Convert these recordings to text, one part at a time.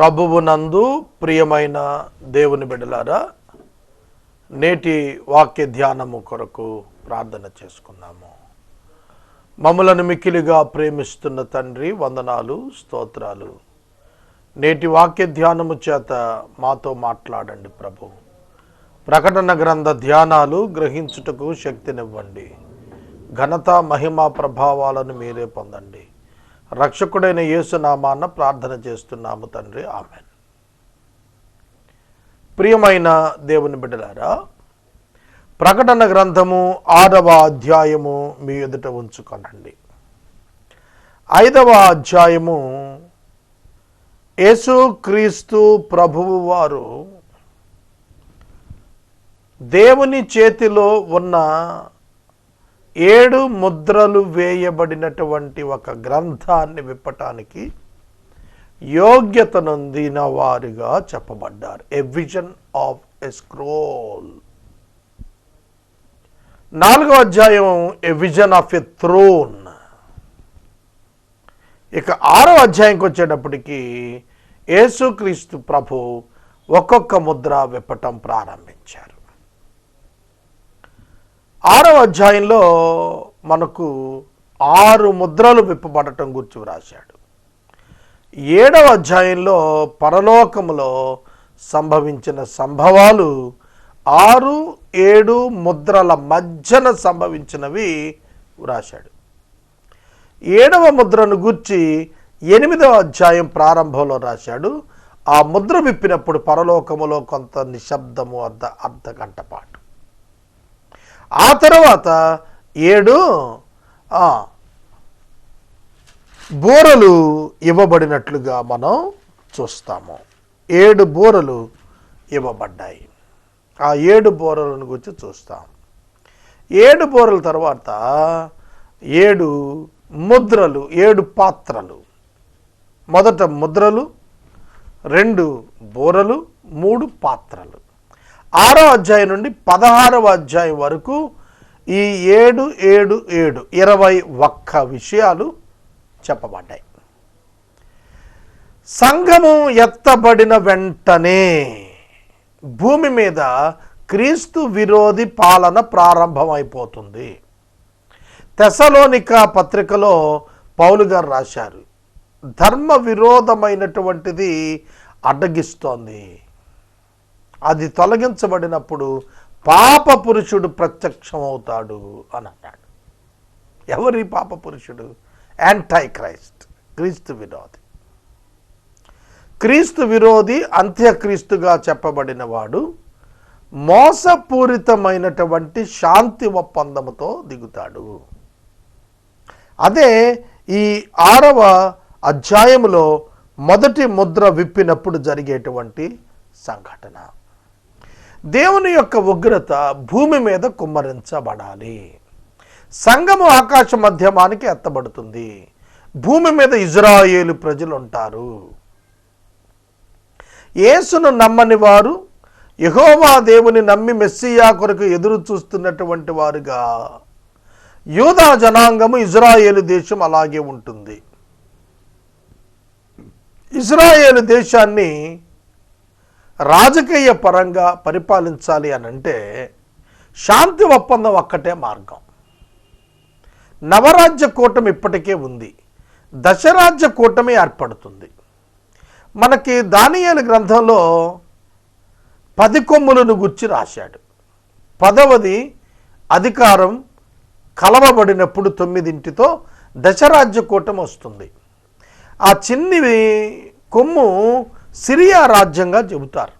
ప్రభువునందు ప్రియమైన దేవుని బిడలారా నేటి వాక్య ధ్యానము కొరకు ప్రార్థన చేసుకున్నాము. మమ్మలను మిక్కిలిగా ప్రేమిస్తున్న తండ్రి వందనాలు స్తోత్రాలు. నేటి వాక్య ధ్యానము చేత మాతో మాట్లాడండి ప్రభు. ప్రకటన గ్రంథ ధ్యానాలు గ్రహించుటకు శక్తినివ్వండి. ఘనత మహిమ ప్రభావాలను మీరే పొందండి. రక్షకుడైన యేసునామాన ప్రార్థన చేస్తున్నాము తండ్రి. ఆమెన్. ప్రియమైన దేవుని బిడ్డలారా ప్రకటన గ్రంథము ఆరవ అధ్యాయము మీ ఎదుట ఉంచుకొనండి. ఐదవ అధ్యాయము యేసుక్రీస్తు ప్రభువు వారు దేవుని చేతిలో ఉన్న ఏడు ముద్రలు వేయబడినటువంటి ఒక గ్రంథాన్ని విప్పటానికి యోగ్యత నొందిన వారిగా చెప్పబడ్డారు. A vision of a scroll నాలుగో అధ్యాయం a vision of a throne ఇక ఆరో అధ్యాయంకి వచ్చేటప్పటికి యేసుక్రీస్తు ప్రభు ఒక్కొక్క ముద్ర విప్పటం ప్రారంభించారు. ఆరవ అధ్యాయంలో మనకు ఆరు ముద్రలు విప్పబడటం గురించి వ్రాశాడు. ఏడవ అధ్యాయంలో పరలోకములో సంభవించిన సంభవాలు ఆరు ఏడు ముద్రల మధ్యన సంభవించినవి వ్రాశాడు. ఏడవ ముద్రను గూర్చి ఎనిమిదవ అధ్యాయం ప్రారంభంలో రాశాడు. ఆ ముద్ర విప్పినప్పుడు పరలోకములో కొంత నిశ్శబ్దము అర్ధ అర్ధ గంట పాటు. ఆ తర్వాత ఏడు ఆ, బూరలు ఇవ్వబడినట్లుగా మనం చూస్తాము. ఏడు బూరలు ఇవ్వబడ్డాయి. ఆ ఏడు బూరలను గురించి చూస్తాం. ఏడు బోరల తర్వాత ఏడు ముద్రలు ఏడు పాత్రలు. మొదట ముద్రలు రెండు బూరలు మూడు పాత్రలు. ఆరో అధ్యాయం నుండి పదహారవ అధ్యాయం వరకు ఈ ఏడు ఏడు ఏడు ఇరవై ఒక్క విషయాలు చెప్పబడ్డాయి. సంఘము ఎత్తబడిన వెంటనే భూమి మీద క్రీస్తు విరోధి పాలన ప్రారంభమైపోతుంది. తెసలోనిక పత్రికలో పౌలు గారు రాశారు ధర్మ విరోధమైనటువంటిది అడ్డగిస్తోంది. అది తొలగించబడినప్పుడు పాప పురుషుడు ప్రత్యక్షమవుతాడు అని అన్నాడు. ఎవరి పాప పురుషుడు? యాంటై క్రైస్ట్ క్రీస్తు విరోధి. క్రీస్తు విరోధి అంత్యక్రీస్తుగా చెప్పబడిన వాడు మోసపూరితమైనటువంటి శాంతి ఒప్పందముతో దిగుతాడు. అదే ఈ ఆరవ అధ్యాయములో మొదటి ముద్ర విప్పినప్పుడు జరిగేటువంటి సంఘటన. దేవుని యొక్క ఉగ్రత భూమి మీద కుమ్మరించబడాలి. సంఘము ఆకాశ మధ్యమానికి ఎత్తబడుతుంది. భూమి మీద ఇజ్రాయేలు ప్రజలు ఉంటారు యేసును నమ్మని వారు యహోవా దేవుని నమ్మి మెస్సియా కొరకు ఎదురు చూస్తున్నటువంటి వారుగా యూదా జనాంగము ఇజ్రాయేలు దేశం అలాగే ఉంటుంది. ఇజ్రాయేలు దేశాన్ని రాజకీయ పరంగా పరిపాలించాలి అని అంటే శాంతి ఒప్పందం ఒక్కటే మార్గం. నవరాజ్య కూటమి ఇప్పటికే ఉంది. దశరాజ్య కూటమి ఏర్పడుతుంది. మనకి దానియాల గ్రంథంలో పది కొమ్ములను గుర్చి రాశాడు. పదవది అధికారం కలవబడినప్పుడు తొమ్మిదింటితో దశరాజ్య కూటమి వస్తుంది. ఆ చిన్ని కొమ్ము సిరియా రాజ్యంగా చెబుతారు.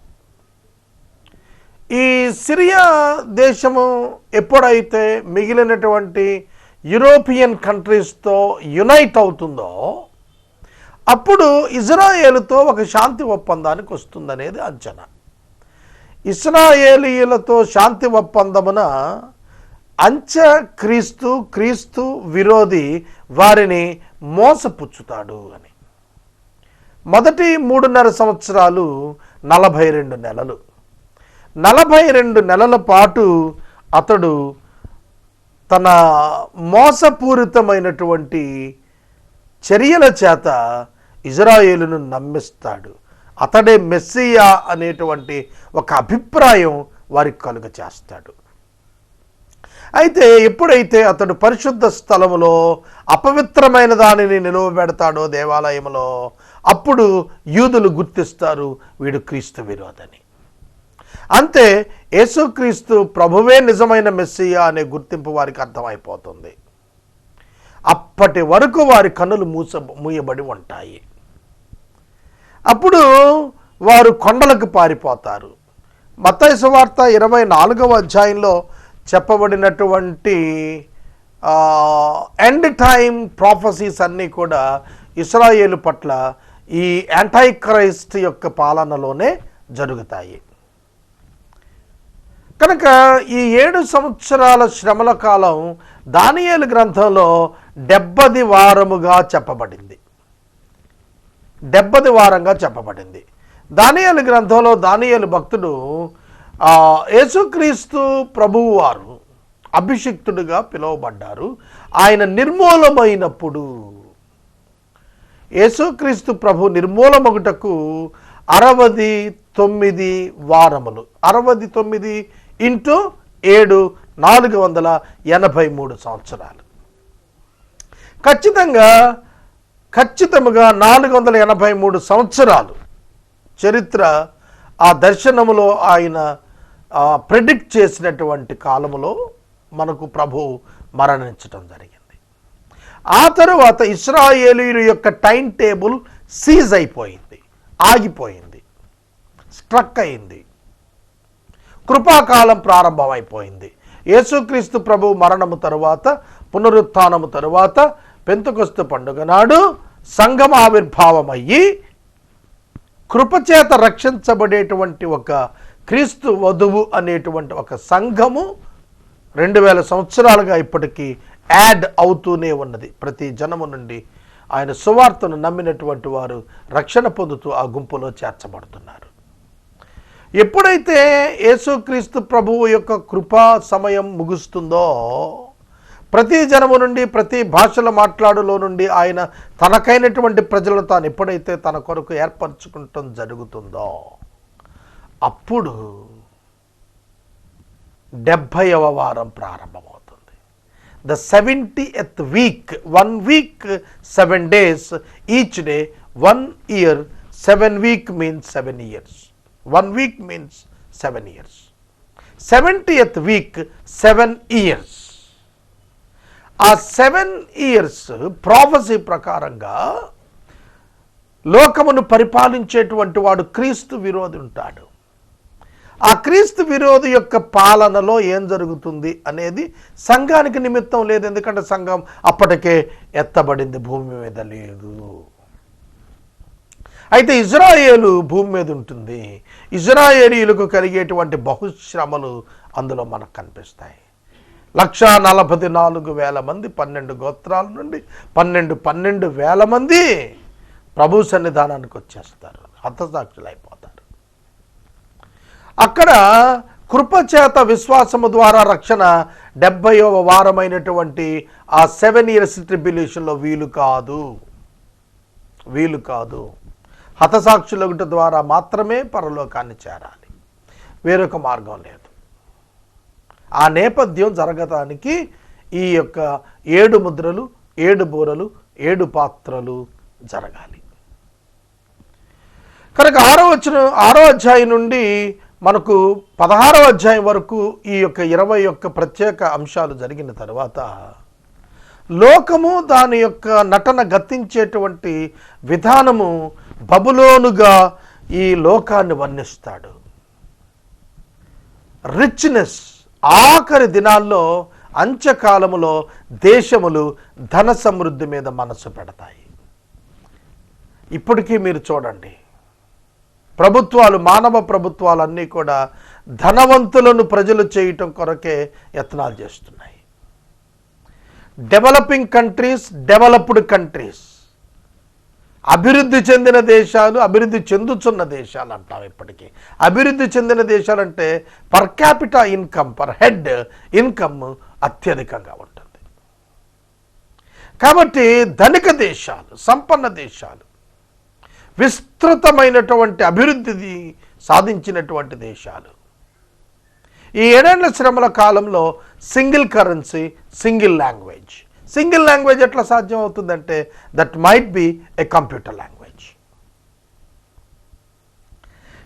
ఈ సిరియా దేశము ఎప్పుడైతే మిగిలినటువంటి యూరోపియన్ కంట్రీస్తో యునైట్ అవుతుందో అప్పుడు ఇజ్రాయేల్తో ఒక శాంతి ఒప్పందానికి వస్తుందనేది అంచనా. ఇస్రాయేలీయులతో శాంతి ఒప్పందమున అంచ క్రీస్తు క్రీస్తు విరోధి వారిని మోసపుచ్చుతాడు అని. మొదటి మూడున్నర సంవత్సరాలు నలభై రెండు నెలలు. నలభై రెండు నెలల పాటు అతడు తన మోసపూరితమైనటువంటి చర్యల చేత ఇజ్రాయేలును నమ్మిస్తాడు. అతడే మెస్సియా అనేటువంటి ఒక అభిప్రాయం వారికి కలుగ చేస్తాడు. అయితే ఎప్పుడైతే అతడు పరిశుద్ధ స్థలములో అపవిత్రమైన దానిని నిలువబెడతాడో దేవాలయంలో అప్పుడు యూదులు గుర్తిస్తారు వీడు క్రీస్తు విరోధని. అంతే యేసుక్రీస్తు ప్రభువే నిజమైన మెస్సియా అనే గుర్తింపు వారికి అర్థమైపోతుంది. అప్పటి వరకు వారి కన్నులు మూస మూయబడి ఉంటాయి. అప్పుడు వారు కొండలకు పారిపోతారు. మత్తయి వార్త ఇరవై నాలుగవ అధ్యాయంలో చెప్పబడినటువంటి ఎండ్ టైం ప్రాఫసీస్ అన్నీ కూడా ఇస్రాయేలు పట్ల ఈ యాంటై క్రైస్ట్ యొక్క పాలనలోనే జరుగుతాయి. కనుక ఈ ఏడు సంవత్సరాల శ్రమల కాలం దానియేలు గ్రంథంలో డెబ్బది వారముగా చెప్పబడింది. డెబ్బది వారంగా చెప్పబడింది. దానియలు గ్రంథంలో దానియలు భక్తుడు యేసుక్రీస్తు ప్రభువు వారు అభిషిక్తుడుగా పిలువబడ్డారు. ఆయన నిర్మూలమైనప్పుడు యేసుక్రీస్తు ప్రభు నిర్మూలమగుటకు అరవది తొమ్మిది వారములు. అరవది తొమ్మిది ఇంటూ ఏడు నాలుగు వందల ఎనభై మూడు సంవత్సరాలు. ఖచ్చితంగా ఖచ్చితముగా నాలుగు వందల ఎనభై మూడు సంవత్సరాలు చరిత్ర ఆ దర్శనములో ఆయన ప్రెడిక్ట్ చేసినటువంటి కాలములో మనకు ప్రభు మరణించటం జరిగింది. ఆ తరువాత ఇస్రాయేలీల యొక్క టైం టేబుల్ సీజ్ అయిపోయింది ఆగిపోయింది స్ట్రక్ అయింది. కృపాకాలం ప్రారంభమైపోయింది. యేసుక్రీస్తు ప్రభు మరణము తరువాత పునరుత్నము తరువాత పెంతుకొస్తు పండుగ నాడు సంఘం ఆవిర్భావమయ్యి కృపచేత రక్షించబడేటువంటి ఒక క్రీస్తు వధువు అనేటువంటి ఒక సంఘము రెండు వేల సంవత్సరాలుగా ఇప్పటికీ యాడ్ అవుతూనే ఉన్నది. ప్రతి జనము నుండి ఆయన సువార్తను నమ్మినటువంటి వారు రక్షణ పొందుతూ ఆ గుంపులో చేర్చబడుతున్నారు. ఎప్పుడైతే యేసుక్రీస్తు ప్రభువు యొక్క కృపా సమయం ముగుస్తుందో ప్రతి జనము నుండి ప్రతి భాషలో మాట్లాడులో నుండి ఆయన తనకైనటువంటి ప్రజలను తాను ఎప్పుడైతే తన కొరకు ఏర్పరచుకుంటం జరుగుతుందో అప్పుడు డెబ్భైవ వారం ప్రారంభమవుతుంది. The seventieth week one week seven days each day one year seven week means seven years one week means seven years seventieth week seven years ఆ సెవెన్ ఇయర్స్ ప్రాఫసీ ప్రకారంగా లోకమును పరిపాలించేటువంటి వాడు క్రీస్తు విరోధి ఉంటాడు. ఆ క్రీస్తు విరోధి యొక్క పాలనలో ఏం జరుగుతుంది అనేది సంఘానికి నిమిత్తం లేదు. ఎందుకంటే సంఘం అప్పటికే ఎత్తబడింది భూమి మీద లేదు. అయితే ఇజ్రాయేలు భూమి మీద ఉంటుంది. ఇజ్రాయేలీలకు కలిగేటువంటి బహుశ్రమలు అందులో మనకు కనిపిస్తాయి. లక్ష నలభై నాలుగు వేల మంది పన్నెండు గోత్రాల నుండి పన్నెండు పన్నెండు వేల మంది ప్రభు సన్నిధానానికి వచ్చేస్తారు. హతసాక్షులు అయిపోతారు అక్కడ కృపచేత విశ్వాసము ద్వారా రక్షణ డెబ్బైవ వారమైనటువంటి ఆ సెవెన్ ఇయర్స్ ట్రిబ్యులేషన్లో వీలు కాదు. వీలు కాదు. హతసాక్షుల ద్వారా మాత్రమే పరలోకాన్ని చేరాలి. వేరొక మార్గం లేదు. ఆ నేపథ్యం జరగటానికి ఈ యొక్క ఏడు ముద్రలు ఏడు బూరలు ఏడు పాత్రలు జరగాలి. కనుక ఆరో వచ్చిన ఆరో అధ్యాయం నుండి మనకు పదహారవ అధ్యాయం వరకు ఈ యొక్క ఇరవై యొక్క ప్రత్యేక అంశాలు జరిగిన తర్వాత లోకము దాని యొక్క నటన గతించేటువంటి విధానము బబులోనుగా ఈ లోకాన్ని వర్ణిస్తాడు. రిచ్నెస్ ఆఖరి దినాల్లో అంత్యకాలములో దేశములు ధన సమృద్ధి మీద మనసు పెడతాయి. ఇప్పటికీ మీరు చూడండి. ప్రభుత్వాలు మానవ ప్రభుత్వాలు అన్నీ కూడా ధనవంతులను ప్రజలు చేయటం కొరకే యత్నాలు చేస్తున్నాయి. డెవలపింగ్ కంట్రీస్ డెవలప్డ్ కంట్రీస్ అభివృద్ధి చెందిన దేశాలు అభివృద్ధి చెందుతున్న దేశాలు అంటాం ఇప్పటికీ. అభివృద్ధి చెందిన దేశాలంటే per capita income per head income అత్యధికంగా ఉంటుంది. కాబట్టి ధనిక దేశాలు సంపన్న దేశాలు విస్తృతమైనటువంటి అభివృద్ధి సాధించినటువంటి దేశాలు. ఈ ఏడేళ్ళ శ్రమల కాలంలో single currency single language. Single language ఎట్లా సాధ్యం అవుతుందంటే that might be a computer language.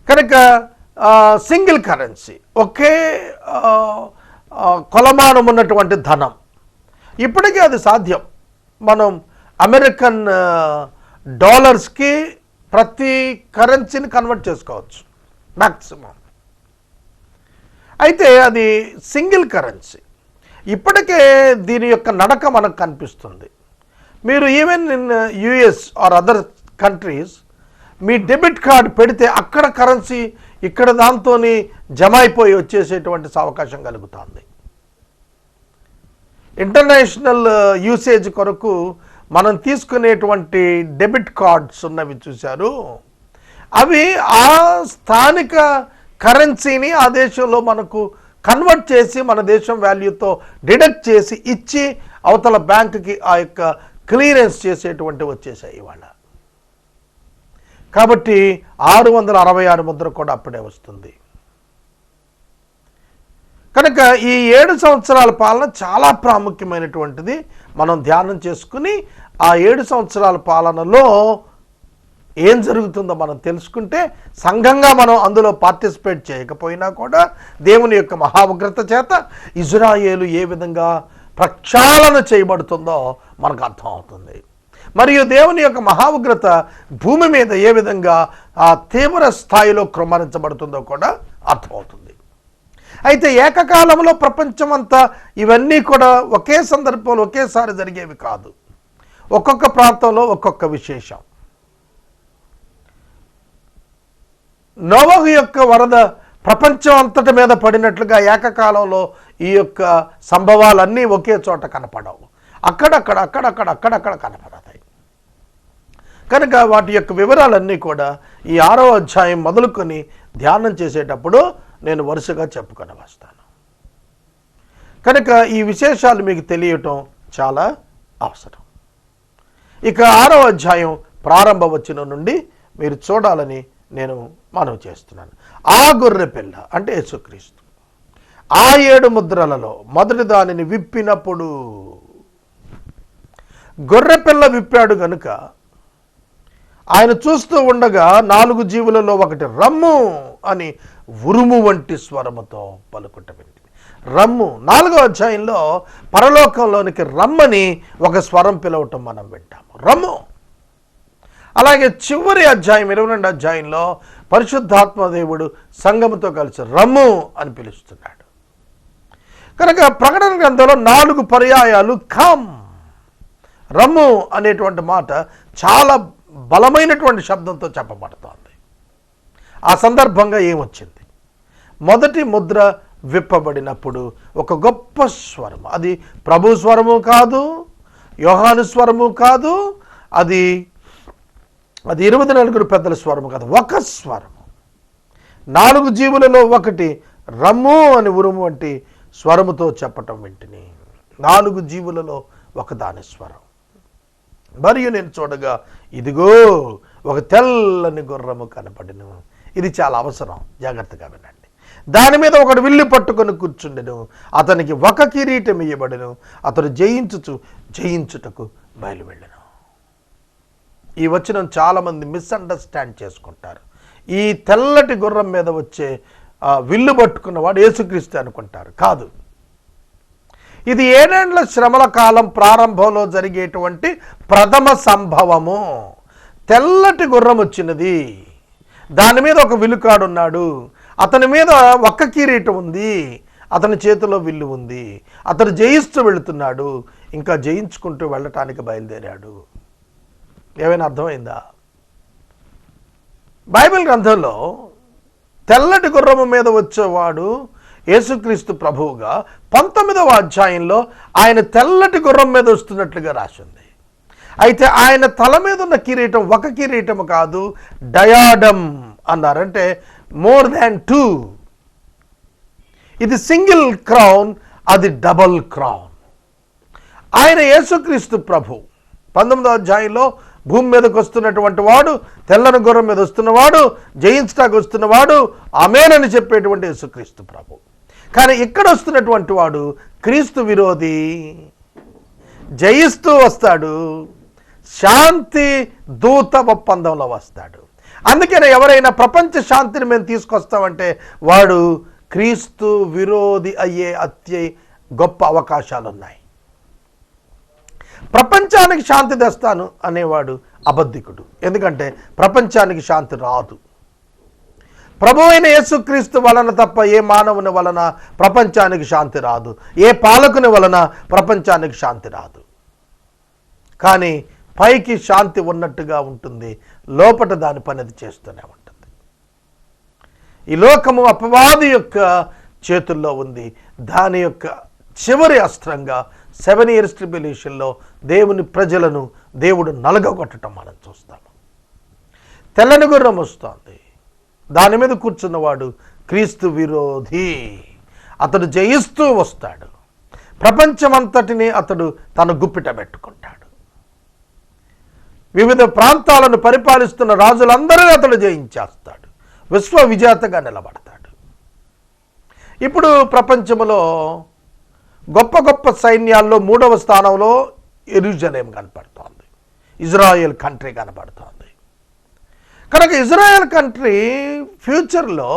కనుక సింగిల్ కరెన్సీ ఒకే కొలమానం ఉన్నటువంటి ధనం. ఇప్పటికీ అది సాధ్యం. మనం అమెరికన్ డాలర్స్కి ప్రతి కరెన్సీని కన్వర్ట్ చేసుకోవచ్చు మ్యాక్సిమం అయితే అది సింగిల్ కరెన్సీ. ఇప్పటికే దీని యొక్క నడక మనకు కనిపిస్తుంది. మీరు even in US or other countries me debit card పెడితే అక్కడ కరెన్సీ ఇక్కడ దాంతో జమ అయిపోయి వచ్చేసేటువంటి అవకాశం కలుగుతుంది. ఇంటర్నేషనల్ uh, యూసేజ్ కొరకు మనం తీసుకునేటువంటి డెబిట్ కార్డ్స్ ఉన్నవి చూశారు. అవి ఆ స్థానిక కరెన్సీని ఆ దేశంలో మనకు కన్వర్ట్ చేసి మన దేశం వాల్యూతో డిడక్ట్ చేసి ఇచ్చి అవతల బ్యాంకుకి ఆ యొక్క క్లియరెన్స్ చేసేటువంటి వచ్చేసాయి ఇవాళ. కాబట్టి ఆరు వందల అరవై ఆరు ముద్ర కూడా అప్పుడే వస్తుంది. కనుక ఈ ఏడు సంవత్సరాల పాలన చాలా ప్రాముఖ్యమైనటువంటిది. మనం ధ్యానం చేసుకుని ఆ ఏడు సంవత్సరాల పాలనలో ఏం జరుగుతుందో మనం తెలుసుకుంటే సంఘంగా మనం అందులో పార్టిసిపేట్ చేయకపోయినా కూడా దేవుని యొక్క మహావగ్రత చేత ఇజ్రాయేలు ఏ విధంగా ప్రక్షాళన చేయబడుతుందో మనకు అర్థం అవుతుంది మరియు దేవుని యొక్క మహావగ్రత భూమి మీద ఏ విధంగా ఆ తీవ్ర స్థాయిలో క్రమరించబడుతుందో కూడా అర్థమవుతుంది. అయితే ఏకకాలంలో ప్రపంచం అంతా ఇవన్నీ కూడా ఒకే సందర్భంలో ఒకేసారి జరిగేవి కాదు. ఒక్కొక్క ప్రాంతంలో ఒక్కొక్క విశేషం. నోవహు యొక్క వరద ప్రపంచం అంతటి మీద పడినట్లుగా ఏకకాలంలో ఈ యొక్క సంభవాలన్నీ ఒకే చోట కనపడవు. అక్కడక్కడ అక్కడక్కడ అక్కడక్కడ కనపడతాయి. కనుక వాటి యొక్క వివరాలన్నీ కూడా ఈ ఆరో అధ్యాయం మొదలుకొని ధ్యానం చేసేటప్పుడు నేను వరుసగా చెప్పుకొని వస్తాను. కనుక ఈ విశేషాలు మీకు తెలియటం చాలా అవసరం. ఇక ఆరో అధ్యాయం ప్రారంభ వచ్చిన నుండి మీరు చూడాలని నేను మనవి చేస్తున్నాను. ఆ గొర్రె పిల్ల అంటే యేసుక్రీస్తు. ఆ ఏడు ముద్రలలో మొదటి దానిని విప్పినప్పుడు గొర్రె పిల్ల విప్పాడు గనుక ఆయన చూస్తూ ఉండగా నాలుగు జీవులలో ఒకటి రమ్ము. అని ఉరుము వంటి స్వరముతో పలుకుట వింటిని రమ్ము నాలుగో అధ్యాయంలో పరలోకంలోనికి రమ్మని ఒక స్వరం పిలవటం మనం వింటాము. రమ్ము. అలాగే చివరి అధ్యాయం ఇరవై రెండు అధ్యాయంలో పరిశుద్ధాత్మదేవుడు సంఘముతో కలిసి రమ్ము అని పిలుస్తున్నాడు. కనుక ప్రకటన గ్రంథంలో నాలుగు పర్యాయాలు కమ్. రమ్ము అనేటువంటి మాట చాలా బలమైనటువంటి శబ్దంతో చెప్పబడుతోంది. ఆ సందర్భంగా ఏమొచ్చింది? మొదటి ముద్ర విప్పబడినప్పుడు ఒక గొప్ప స్వరం. అది ప్రభు స్వరము కాదు యోహాను స్వరము కాదు అది అది ఇరవై నలుగురు పెద్దల స్వరము కాదు ఒక స్వరము. నాలుగు జీవులలో ఒకటి రమ్ము అని ఉరుము వంటి స్వరముతో చెప్పటం వింటిని. నాలుగు జీవులలో ఒకదాని స్వరం. మరియు నేను చూడగా ఇదిగో ఒక తెల్లని గుర్రము కనపడిను. ఇది చాలా అవసరం. జాగ్రత్తగా వినండి. దాని మీద ఒకడు విల్లు పట్టుకొని కూర్చుండెను. అతనికి ఒక కిరీటం ఇయ్యబడెను. అతడు జయించుచు జయించుటకు బయలువెళ్ళను. ఈ వచనం చాలామంది మిస్అండర్స్టాండ్ చేసుకుంటారు. ఈ తెల్లటి గుర్రం మీద వచ్చే విల్లు పట్టుకున్నవాడు యేసుక్రీస్తు అనుకుంటారు. కాదు. ఇది ఏడేండ్ల శ్రమల కాలం ప్రారంభంలో జరిగేటువంటి ప్రథమ సంభవము. తెల్లటి గుర్రం వచ్చినది. దాని మీద ఒక విలుకాడున్నాడు. అతని మీద ఒక్క కిరీటం ఉంది. అతని చేతిలో విల్లు ఉంది. అతను జయిస్తూ వెళుతున్నాడు. ఇంకా జయించుకుంటూ వెళ్ళటానికి బయలుదేరాడు. ఏమైనా అర్థమైందా? బైబిల్ గ్రంథంలో తెల్లటి గుర్రము మీద వచ్చేవాడు యేసుక్రీస్తు ప్రభువుగా పంతొమ్మిదవ అధ్యాయంలో ఆయన తెల్లటి గుర్రం మీద వస్తున్నట్లుగా రాసింది. అయితే ఆయన తల మీద ఉన్న కిరీటం ఒక కిరీటం కాదు డయాడమ్ అన్నారంటే మోర్ దాన్ టూ. ఇది సింగిల్ క్రౌన్ అది డబల్ క్రౌన్. ఆయన యేసుక్రీస్తు ప్రభు. పంతొమ్మిదో అధ్యాయంలో భూమి మీదకి వస్తున్నటువంటి వాడు తెల్లని గుర్రం మీద వస్తున్నవాడు జయించటాకు వస్తున్నవాడు ఆమెనని చెప్పేటువంటి యేసుక్రీస్తు ప్రభు. కానీ ఇక్కడ వస్తున్నటువంటి వాడు క్రీస్తు విరోధి. జయిస్తూ వస్తాడు. శాంతి దూత ఒప్పందంలో వస్తాడు. అందుకనే ఎవరైనా ప్రపంచ శాంతిని మేము తీసుకొస్తామంటే వాడు క్రీస్తు విరోధి అయ్యే అత్య గొప్ప అవకాశాలు ఉన్నాయి ప్రపంచానికి శాంతి తెస్తాను అనేవాడు అబద్ధికుడు. ఎందుకంటే ప్రపంచానికి శాంతి రాదు. ప్రభు అయిన యేసుక్రీస్తు వలన తప్ప ఏ మానవుని వలన ప్రపంచానికి శాంతి రాదు? ఏ పాలకుని వలన ప్రపంచానికి శాంతి రాదు? కానీ పైకి శాంతి ఉన్నట్టుగా ఉంటుంది. లోపట దాని పని అది చేస్తూనే ఉంటుంది. ఈ లోకము అపవాది యొక్క చేతుల్లో ఉంది. దాని యొక్క చివరి అస్త్రంగా సెవెన్ ఇయర్స్ ట్రిబ్యులేషన్లో దేవుని ప్రజలను దేవుడు నలగొట్టడం మనం చూస్తాము తెల్లని గుర్రం వస్తోంది. దాని మీద కూర్చున్నవాడు క్రీస్తు విరోధి. అతడు జయిస్తూ వస్తాడు. ప్రపంచమంతటిని అతడు తన గుప్పిట పెట్టుకుంటాడు. వివిధ ప్రాంతాలను పరిపాలిస్తున్న రాజులందరినీ అతడు జయించేస్తాడు. విశ్వ విజేతగా నిలబడతాడు. ఇప్పుడు ప్రపంచంలో గొప్ప గొప్ప సైన్యాల్లో మూడవ స్థానంలో ఎరుజలేం కనపడుతోంది. ఇజ్రాయెల్ కంట్రీ కనపడుతోంది. కనుక ఇజ్రాయెల్ కంట్రీ ఫ్యూచర్లో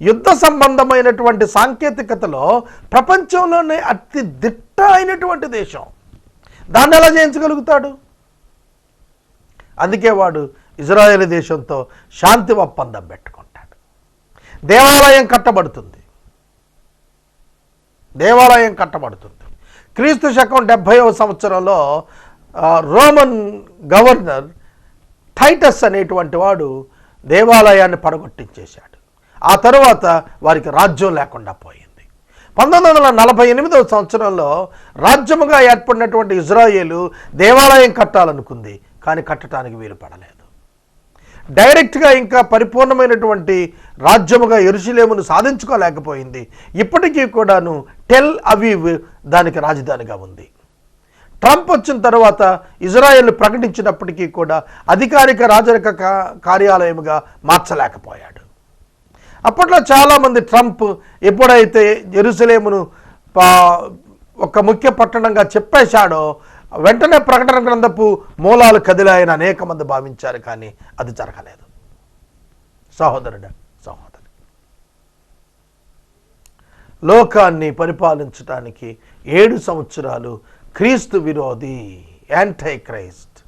యుద్ధ సంబంధమైనటువంటి సాంకేతికతలో ప్రపంచంలోనే అతి దిట్ట అయినటువంటి దేశం. దాన్ని ఎలా జయించగలుగుతాడు? అందుకే వాడు ఇజ్రాయేల్ దేశంతో శాంతి ఒప్పందం పెట్టుకుంటాడు. దేవాలయం కట్టబడుతుంది. దేవాలయం కట్టబడుతుంది. క్రీస్తు శకం డెబ్భైవ సంవత్సరంలో రోమన్ గవర్నర్ టైటస్ అనేటువంటి వాడు దేవాలయాన్ని పడగొట్టించేశాడు. ఆ తర్వాత వారికి రాజ్యం లేకుండా పోయింది. పంతొమ్మిది వందల నలభై ఎనిమిదవ సంవత్సరంలో రాజ్యముగా ఏర్పడినటువంటి ఇజ్రాయేలు దేవాలయం కట్టాలనుకుంది. కానీ కట్టడానికి వీలు పడలేదు. డైరెక్ట్గా ఇంకా పరిపూర్ణమైనటువంటి రాజ్యముగా ఎరుసలేమును సాధించుకోలేకపోయింది. ఇప్పటికీ కూడాను టెల్ అవీవ్ దానికి రాజధానిగా ఉంది. ట్రంప్ వచ్చిన తర్వాత ఇజ్రాయెల్ ప్రకటించినప్పటికీ కూడా అధికారిక రాజరిక కా- కార్యాలయముగా మార్చలేకపోయాడు. అప్పట్లో చాలామంది ట్రంప్ ఎప్పుడైతే ఎరుసలేమును పా- ఒక ముఖ్య పట్టణంగా చెప్పేశాడో వెంటనే ప్రకటన గ్రంథపు మూలాలు కదిలాయని అనేక మంది భావించారు కానీ అది జరగలేదు. సహోదరుడు సహోదరి లోకాన్ని పరిపాలించడానికి ఏడు సంవత్సరాలు క్రీస్తు విరోధి యాంటై క్రైస్ట్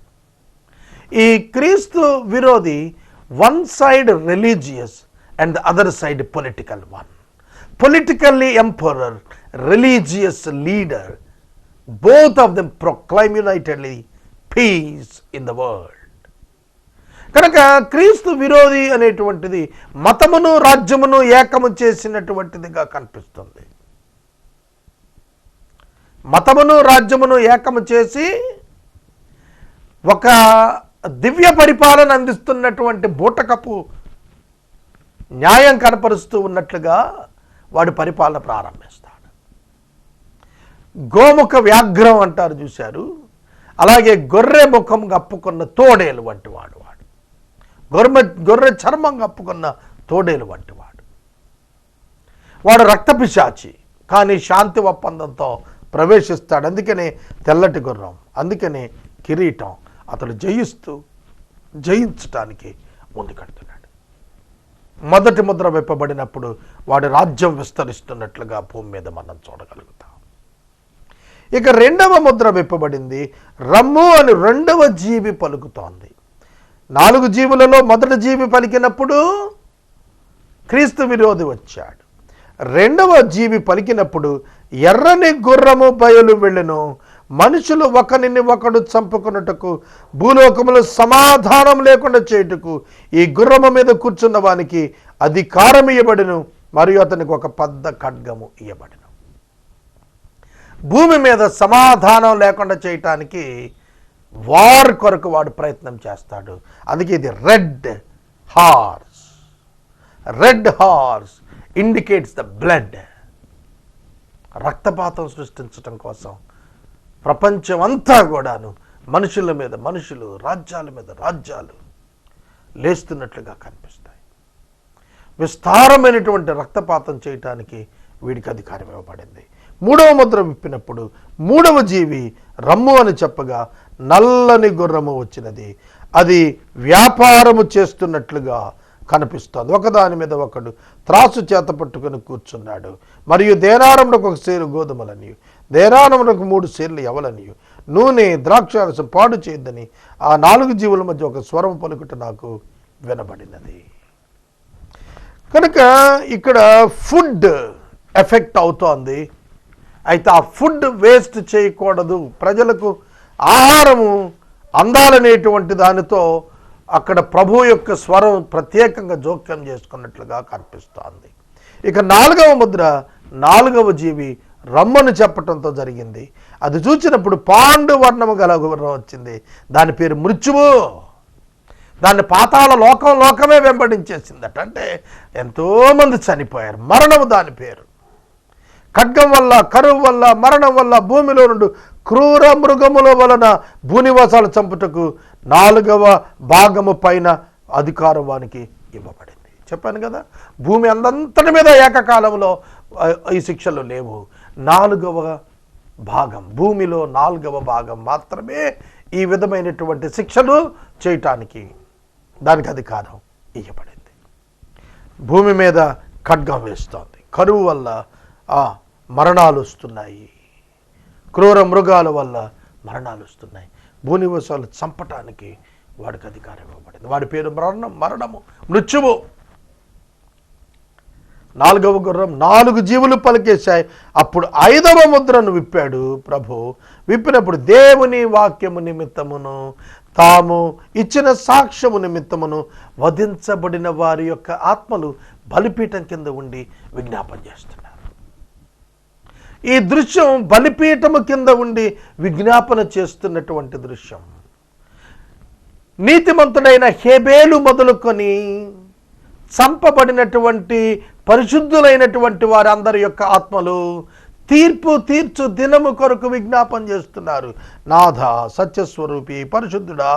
ఈ క్రీస్తు విరోధి one side religious and other side political one. Politically emperor religious leader both of them proclaim unitedly peace in the world కనుక క్రీస్తు విరోధి అనేటువంటిది మతమును రాజ్యమును ఏకము చేసినటువంటిదిగా కనిపిస్తుంది. మతమును రాజ్యమును ఏకము చేసి ఒక దివ్య పరిపాలన అందిస్తున్నటువంటి బూటకపు న్యాయం కనపరుస్తూ ఉన్నట్లుగా వాడు పరిపాలన ప్రారంభిస్తాడు గోముఖ వ్యాఘ్రం అంటారు చూశారు. అలాగే గొర్రె ముఖం కప్పుకున్న తోడేలు వంటి వాడు వాడు. గొర్రె గొర్రె చర్మం కప్పుకున్న తోడేలు వంటి వాడు. వాడు రక్తపిశాచి కానీ శాంతి ఒప్పందంతో ప్రవేశిస్తాడు. అందుకనే తెల్లటి గుర్రం అందుకనే కిరీటం అతడు జయిస్తూ జయించటానికి ముందుకెడుతున్నాడు మొదటి ముద్ర విప్పబడినప్పుడు వాడి రాజ్యం విస్తరిస్తున్నట్లుగా భూమి మీద మనం చూడగలుగుతాం. ఇక రెండవ ముద్ర విప్పబడింది. రమ్ము అని రెండవ జీవి పలుకుతోంది. నాలుగు జీవులలో మొదటి జీవి పలికినప్పుడు క్రీస్తు విరోధి వచ్చాడు. రెండవ జీవి పలికినప్పుడు ఎర్రని గుర్రము బయలు వెళ్ళెను. మనుషులు ఒకరిని ఒకడు చంపుకున్నటకు భూలోకములు సమాధానం లేకుండా చేయుటకు ఈ గుర్రము మీద కూర్చున్న వానికి అధికారం ఇవ్వబడును మరియు అతనికి ఒక పెద్ద ఖడ్గము ఇవ్వబడిను భూమి మీద సమాధానం లేకుండా చేయటానికి వార్ కొరకు వాడు ప్రయత్నం చేస్తాడు. అందుకే ఇది red horse. Red horse indicates the blood. రక్తపాతం సృష్టించటం కోసం ప్రపంచం అంతా కూడాను మనుషుల మీద మనుషులు రాజ్యాల మీద రాజ్యాలు లేస్తున్నట్లుగా కనిపిస్తాయి. విస్తారమైనటువంటి రక్తపాతం చేయటానికి వీడికి అధికారం ఇవ్వబడింది. మూడవ ముద్ర విప్పినప్పుడు మూడవ జీవి రమ్ము అని చెప్పగా నల్లని గుర్రము వచ్చినది. అది వ్యాపారము చేస్తున్నట్లుగా కనిపిస్తుంది. ఒకదాని మీద ఒకడు త్రాసు చేత పట్టుకొని కూర్చున్నాడు. మరియు దేనారమునకు ఒక సేరు గోధుమలనియు దేనారమునకు మూడు సేర్లు ఎవలనియు నూనె ద్రాక్షారసం పాడు చేయొద్దని ఆ నాలుగు జీవుల మధ్య ఒక స్వరం పలుకుట నాకు వినబడినది. కనుక ఇక్కడ ఫుడ్ ఎఫెక్ట్ అవుతోంది. అయితే ఆ ఫుడ్ వేస్ట్ చేయకూడదు. ప్రజలకు ఆహారము అందాలనేటువంటి దానితో అక్కడ ప్రభు యొక్క స్వరం ప్రత్యేకంగా జోక్యం చేసుకున్నట్లుగా కనిపిస్తోంది. ఇక నాలుగవ ముద్ర నాలుగవ జీవి రమ్మను చెప్పటంతో జరిగింది. అది చూసినప్పుడు పాండు వర్ణము గల గుర్రం వచ్చింది. దాని పేరు మృత్యువు. దాన్ని పాతాల లోకం లోకమే వెంబడించేసిందట. అంటే ఎంతోమంది చనిపోయారు. మరణము దాని పేరు. ఖడ్గం వల్ల కరువు వల్ల మరణం వల్ల భూమిలో నుండి క్రూర మృగముల వలన భూనివాసాలు చంపుటకు నాలుగవ భాగము పైన అధికారం వానికి ఇవ్వబడింది. చెప్పాను కదా భూమి అందంతటి మీద ఏకకాలంలో ఈ శిక్షలు లేవు. నాలుగవ భాగం భూమిలో నాలుగవ భాగం మాత్రమే ఈ విధమైనటువంటి శిక్షలు చేయటానికి దానికి అధికారం ఇవ్వబడింది భూమి మీద ఖడ్గం వేస్తోంది. కరువు వల్ల మరణాలు వస్తున్నాయి. క్రూర మృగాల వల్ల మరణాలు వస్తున్నాయి. భూనివాసాలు చంపటానికి వాడికి అధికారం ఇవ్వబడింది. వాడి పేరు మరణం మరణము మృత్యువు. నాలుగవ గుర్రం నాలుగు జీవులు పలికేశాయి. అప్పుడు ఐదవ ముద్రను విప్పాడు ప్రభు. విప్పినప్పుడు దేవుని వాక్యము నిమిత్తమును తాము ఇచ్చిన సాక్ష్యము నిమిత్తమును వధించబడిన వారి యొక్క ఆత్మలు బలిపీఠం కింద ఉండి విజ్ఞాపన చేస్తున్నారు ఈ దృశ్యం బలిపీఠము కింద ఉండి విజ్ఞాపన చేస్తున్నటువంటి దృశ్యం. నీతిమంతుడైన హేబేలు మొదలుకొని చంపబడినటువంటి పరిశుద్ధులైనటువంటి వారందరి యొక్క ఆత్మలు తీర్పు తీర్చు దినము కొరకు విజ్ఞాపన చేస్తున్నారు. నాథ సత్యస్వరూపి పరిశుద్ధుడా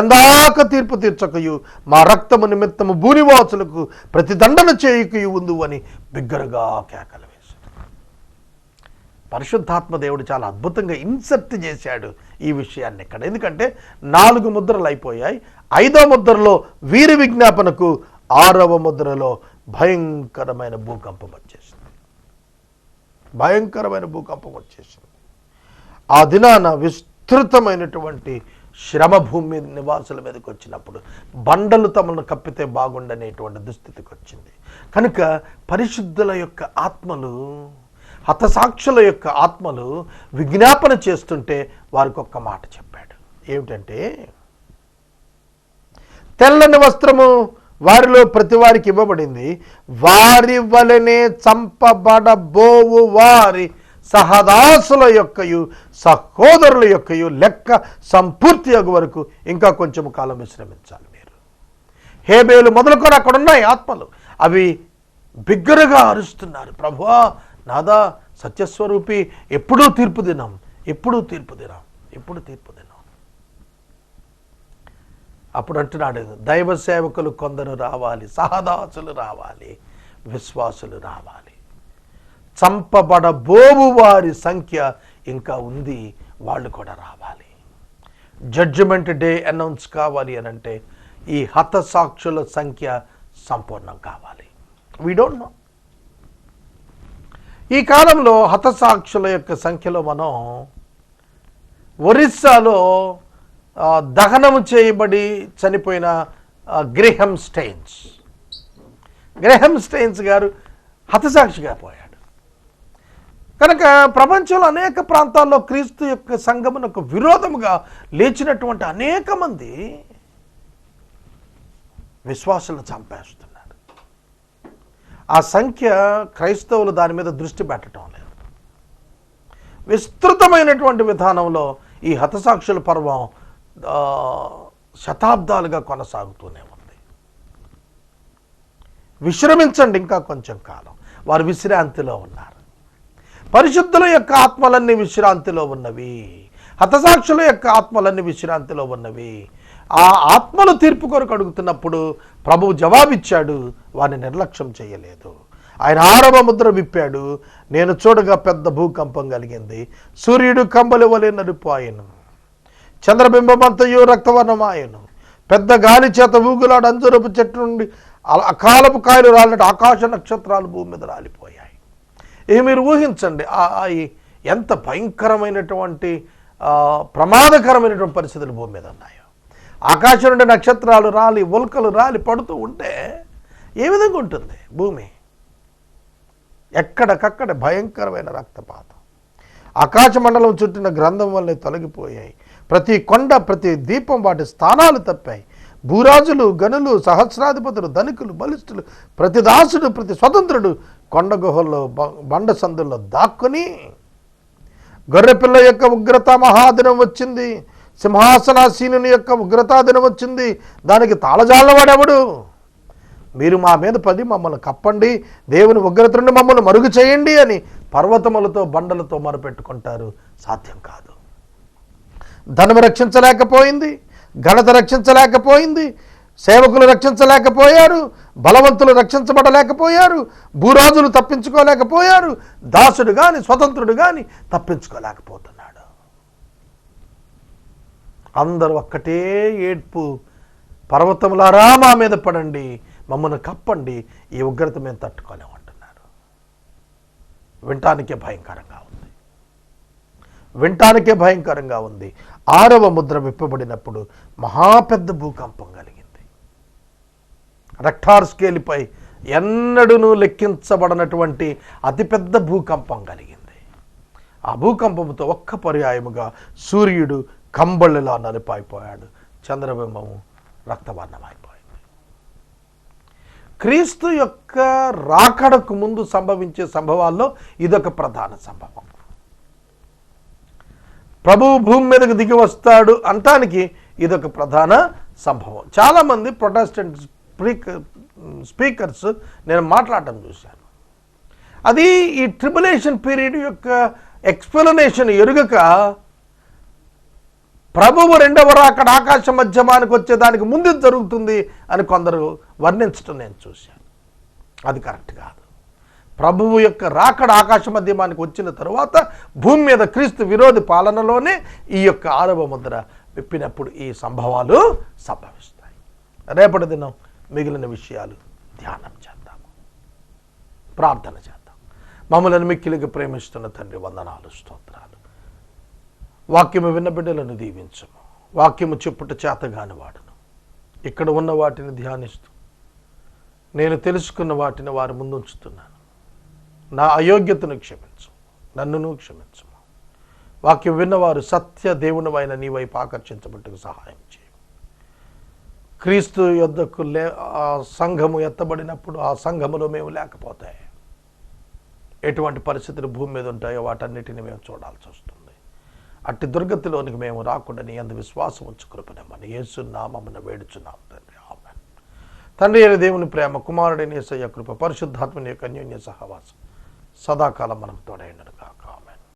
ఎందాక తీర్పు తీర్చకయు మా రక్తము నిమిత్తము భూనివాసులకు ప్రతిదండన చేయకయు ఉందు అని బిగ్గరగా కేకలు పరిశుద్ధాత్మ దేవుడు చాలా అద్భుతంగా ఇన్సర్ట్ చేశాడు ఈ విషయాన్ని ఇక్కడ. ఎందుకంటే నాలుగు ముద్రలు అయిపోయాయి. ఐదో ముద్రలో వీరి విజ్ఞాపనకు ఆరవ ముద్రలో భయంకరమైన భూకంపం వచ్చేసింది. భయంకరమైన భూకంపం వచ్చేసింది. ఆ దినాన విస్తృతమైనటువంటి శ్రమ భూమి నివాసుల మీదకి వచ్చినప్పుడు బండలు తమను కప్పితే బాగుండనేటువంటి దుస్థితికి వచ్చింది. కనుక పరిశుద్ధుల యొక్క ఆత్మలు హతసాక్షుల యొక్క ఆత్మలు విజ్ఞాపన చేస్తుంటే వారికి ఒక్క మాట చెప్పాడు. ఏమిటంటే తెల్లని వస్త్రము వారిలో ప్రతి వారికి ఇవ్వబడింది. వారి వలనే చంపబడబోవు వారి సహదాసుల యొక్కయు సహోదరుల యొక్కయు లెక్క సంపూర్తి అగు వరకు ఇంకా కొంచెం కాలం విశ్రమించాలి మీరు. హేబేలు మొదలుకొని అక్కడ ఉన్నాయి ఆత్మలు. అవి బిగ్గరగా అరుస్తున్నారు. ప్రభువా నాదా సత్యస్వరూపి ఎప్పుడూ తీర్పు దినం ఎప్పుడూ తీర్పు దినం ఎప్పుడు తీర్పు దినం. అప్పుడు అంటున్నాడు దైవ సేవకులు కొందరు రావాలి సహదాసులు రావాలి విశ్వాసులు రావాలి. చంపబడబోవు వారి సంఖ్య ఇంకా ఉంది వాళ్ళు కూడా రావాలి. జడ్జిమెంట్ డే అనౌన్స్ కావాలి అని అంటే ఈ హతసాక్షుల సంఖ్య సంపూర్ణం కావాలి. వీ డోంట్ నో ఈ కాలంలో హతసాక్షుల యొక్క సంఖ్యలో మనం ఒరిస్సాలో దహనము చేయబడి చనిపోయిన గ్రహం గ్రేహం స్టెయిన్స్ గ్రేహం స్టెయిన్స్ గారు హతసాక్షిగా పోయాడు. కనుక ప్రపంచంలో అనేక ప్రాంతాల్లో క్రీస్తు యొక్క సంఘమునకు విరోధముగా లేచినటువంటి అనేక మంది విశ్వాసులను చంపేస్తున్నారు. ఆ సంఖ్య క్రైస్తవులు దాని మీద దృష్టి పెట్టడం లేదు. విస్తృతమైనటువంటి విధానంలో ఈ హతసాక్షుల పర్వం శతాబ్దాలుగా కొనసాగుతూనే ఉంది. విశ్రమించండి ఇంకా కొంచెం కాలం. వారు విశ్రాంతిలో ఉన్నారు. పరిశుద్ధుల యొక్క ఆత్మలన్నీ విశ్రాంతిలో ఉన్నవి. హతసాక్షుల యొక్క ఆత్మలన్నీ విశ్రాంతిలో ఉన్నవి. ఆ ఆత్మలు తీర్పు కొరకు అడుగుతున్నప్పుడు ప్రభువు జవాబిచ్చాడు వారిని నిర్లక్ష్యం చేయలేదు. ఆయన ఆరవ ముద్ర విప్పాడు నేను చూడగా పెద్ద భూకంపం కలిగింది సూర్యుడు కంబలి వలె నడిపోయాను. చంద్రబింబమంతయు రక్తవర్ణమాయను. పెద్ద గాలి చేత ఊగులాడు అంజరపు చెట్టు నుండి అకాలపు కాయలు రాలినట్టు ఆకాశ నక్షత్రాలు భూమి మీద రాలిపోయాయి. ఇది మీరు ఊహించండి ఆ ఎంత భయంకరమైనటువంటి ప్రమాదకరమైనటువంటి పరిస్థితులు భూమి మీద ఉన్నాయో. ఆకాశం నుండి నక్షత్రాలు రాలి ఉల్కలు రాలి పడుతూ ఉంటే ఏ విధంగా ఉంటుంది భూమి? ఎక్కడికక్కడ భయంకరమైన రక్తపాతం. ఆకాశ మండలం చుట్టిన గ్రంథం వల్లే తొలగిపోయాయి. ప్రతి కొండ ప్రతి దీపం వాటి స్థానాలు తప్పాయి. భూరాజులు గనులు సహస్రాధిపతులు ధనికులు బలిష్ఠులు ప్రతి దాసుడు ప్రతి స్వతంత్రుడు కొండ గుహల్లో బ- బండ సందుల్లో దాక్కుని గొర్రెపిల్ల యొక్క ఉగ్రత మహాదినం వచ్చింది. సింహాసనాసీనుని యొక్క ఉగ్రతా దినం వచ్చింది. దానికి తాళజాలవాడెవడు? మీరు మా మీద పది మమ్మల్ని కప్పండి. దేవుని ఉగ్రత నుండి మమ్మల్ని మరుగు చేయండి అని పర్వతములతో బండలతో మరపెట్టుకుంటారు. సాధ్యం కాదు. ధనము రక్షించలేకపోయింది. ఘనత రక్షించలేకపోయింది. సేవకులు రక్షించలేకపోయారు. బలవంతులు రక్షించబడలేకపోయారు. భూరాజులు తప్పించుకోలేకపోయారు. దాసుడు కానీ స్వతంత్రుడు కానీ తప్పించుకోలేకపోతారు అందరూ ఒక్కటే ఏడ్పు. పర్వతములారా మా మీద పడండి మమ్మల్ని కప్పండి ఈ ఉగ్రత మేము తట్టుకోలేమంటున్నారు వినటానికే భయంకరంగా ఉంది. వినటానికే భయంకరంగా ఉంది. ఆరవ ముద్ర విప్పబడినప్పుడు మహా పెద్ద భూకంపం కలిగింది. రెక్టార్ స్కేల్పై ఎన్నడూనూ లెక్కించబడినటువంటి అతిపెద్ద భూకంపం కలిగింది. ఆ భూకంపంతో ఒక్క పర్యాయముగా సూర్యుడు కంబళ్ళిలా నలిపాయిపోయాడు. చంద్రబింబము రక్తవర్ణమైపోయింది. క్రీస్తు యొక్క రాకడకు ముందు సంభవించే సంభవాల్లో ఇదొక ప్రధాన సంభవం. ప్రభువు భూమి మీదకు దిగి వస్తాడు అంటానికి ఇదొక ప్రధాన సంభవం. చాలామంది ప్రొటెస్టెంట్ స్పీకర్ స్పీకర్స్ నేను మాట్లాడటం చూశాను. అది ఈ ట్రిబులేషన్ పీరియడ్ యొక్క ఎక్స్ప్లెనేషన్ ఎరుగక ప్రభువు రెండవ రాకడ ఆకాశ మధ్యమానికి వచ్చేదానికి ముందు జరుగుతుంది అని కొందరు వర్ణించడం నేను చూశాను. అది కరెక్ట్ కాదు. ప్రభువు యొక్క రాకడ ఆకాశ మధ్యమానికి వచ్చిన తరువాత భూమి మీద క్రీస్తు విరోధి పాలనలోనే ఈ యొక్క ఆరవ ముద్ర విప్పినప్పుడు ఈ సంభవాలు సంభవిస్తాయి. రేపటి దినం మిగిలిన విషయాలు ధ్యానం చేద్దాము ప్రార్థన చేద్దాం. మమ్మలను మిక్కిలికి ప్రేమిస్తున్న తండ్రి వందనాలు స్తోత్రాలు. వాక్యము విన్న బిడ్డలను దీవించము. వాక్యము చెప్పుట చేతగాని వాడును. ఇక్కడ ఉన్న వాటిని ధ్యానిస్తూ నేను తెలుసుకున్న వాటిని వారి ముందు ఉంచుతున్నాను. నా అయోగ్యతను క్షమించు. నన్నును క్షమించు. వాక్యం విన్నవారు సత్య దేవునివైన నీ వైపు ఆకర్షించబట్టుకు సహాయం చేయి. క్రీస్తు యొద్దకు లే ఆ సంఘము ఎత్తబడినప్పుడు ఆ సంఘములో మేము లేకపోతే ఎటువంటి పరిస్థితులు భూమి మీద ఉంటాయో వాటన్నిటిని మేము చూడాల్సి వస్తుంది. అట్టి దుర్గతిలోనికి మేము రాకుండా నీ అందు విశ్వాసం ఉంచు కృపనమ్మని. యేసు నామమున వేడుచున్నాం తండ్రి. ఆమె తండ్రి అయిన దేవుని ప్రేమ కుమారుడైన యేసయ్య కృప పరిశుద్ధాత్మని యొక్క అన్యోన్య సహవాసం సదాకాలం మనకు తోడైండను